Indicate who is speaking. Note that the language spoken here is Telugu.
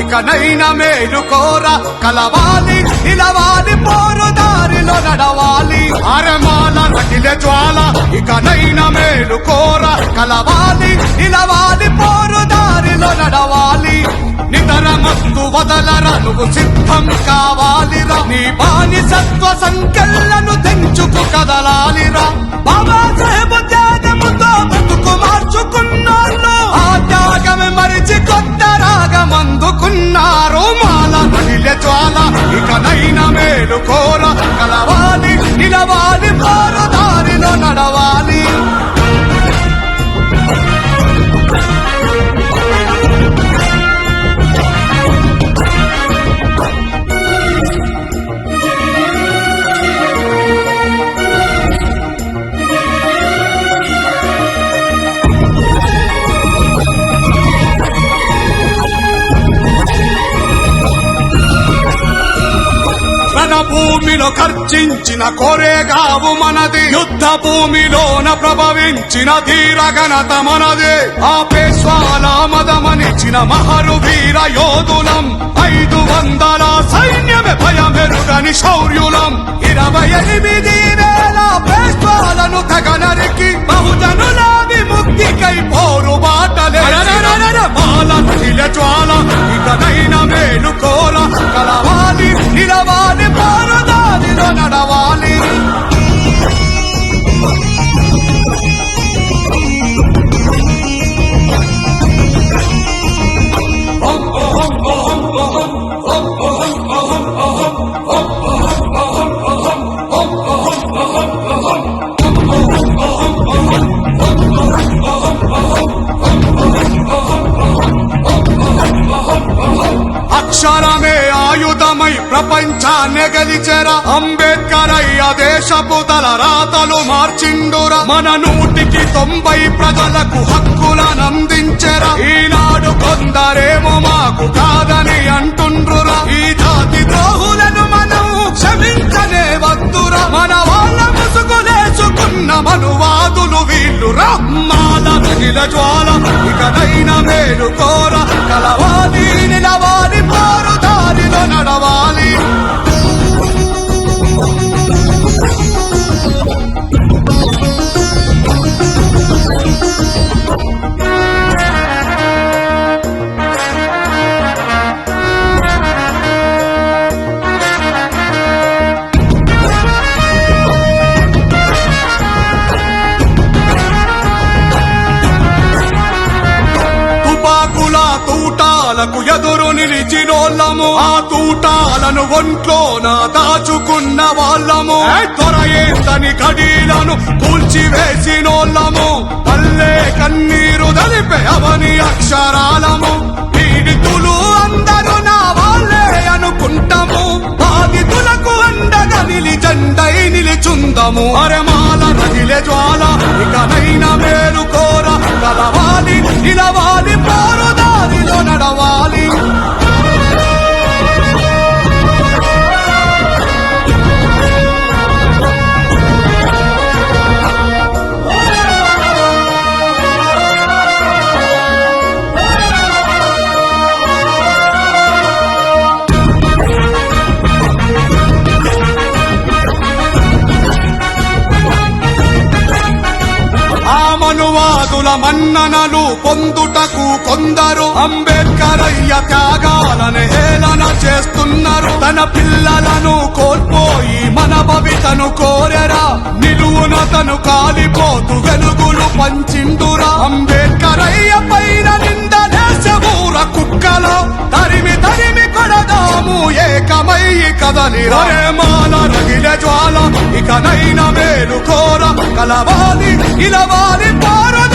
Speaker 1: ఇకనైనా మేలు కోర. కలవాలి నిలవాలి పోరు దారిలో నడవాలి. అరమాల రగిల జ్వాల ఇకనైనా మేలు కోర. కలవాలి నిలవాలి పోరు దారిలో నడవాలి. నితర మస్తు వదలర నువ్వు సిద్ధం కావాలిరా. నీ బానిసత్వ సంకెళ్ళను తెంచుకు కదలాలిరా. బాబా సాహెబ్ త్యాగముతో బతుకు మార్చుకు భూమిలో ఖర్చించిన కోరేగావు మనది. యుద్ధ భూమిలోన ప్రభవించిన ధీర ఘనత మనది. ఆ పేశ్వాల మదమనిచిన మహరు వీర యోధులం. ఐదు వందల సైన్యమే భయమెరుగని శౌర్యులం. ఇరవై ఎనిమిది వేల పేశ్వాలను తగనరి అక్షరమే ఆయుధమై ప్రపంచాన్ని గెలిచెరా. అంబేద్కర్ అయ్య దేశపు తల రాతలు మార్చిండురా. మన నూటికి తొంభై ప్రజలకు హక్కుల మనువాదులు వీళ్ళు రమ్మాల తగిల జ్వాల ఇకనైనా మేలు కోర. కలవాలి నిలవాలి తూటాలకు ఎదురు నిలిచినోళ్ళము. ఆ తూటాలను ఒంట్లోన దాచుకున్న వాళ్ళము. త్వర ఏందని కడీలను కూల్చివేసినోళ్ళము. పల్లె కన్నీరు దలిపే అవని అక్షరాలము. పీడితులు అందరూ నా వాళ్ళే అనుకుంటాము. బాధితులకు అండగా నిలిచండై నిలిచుందము. అరమాల రగిలే జ్వాల ఇకనైనా పొందుటకు కొందరు అంబేద్కర్ అయ్య త్యాగాలను హేళన చేస్తున్నారు. తన పిల్లలను కోల్పోయి మన భవితను కోరెరా. నిలువున తను కాలిపోతూ వెలుగులు పంచిండురా. అంబేద్కర్ అయ్య పైన నిందలేసబూర కుక్కలో. తరిమి తరిమి కొడదాము ఏకమై కదలి రేమాల రగిల జ్వాల ఇకనైన మేలు కోర. కలవాలి ఇలవాలి పారదారిలో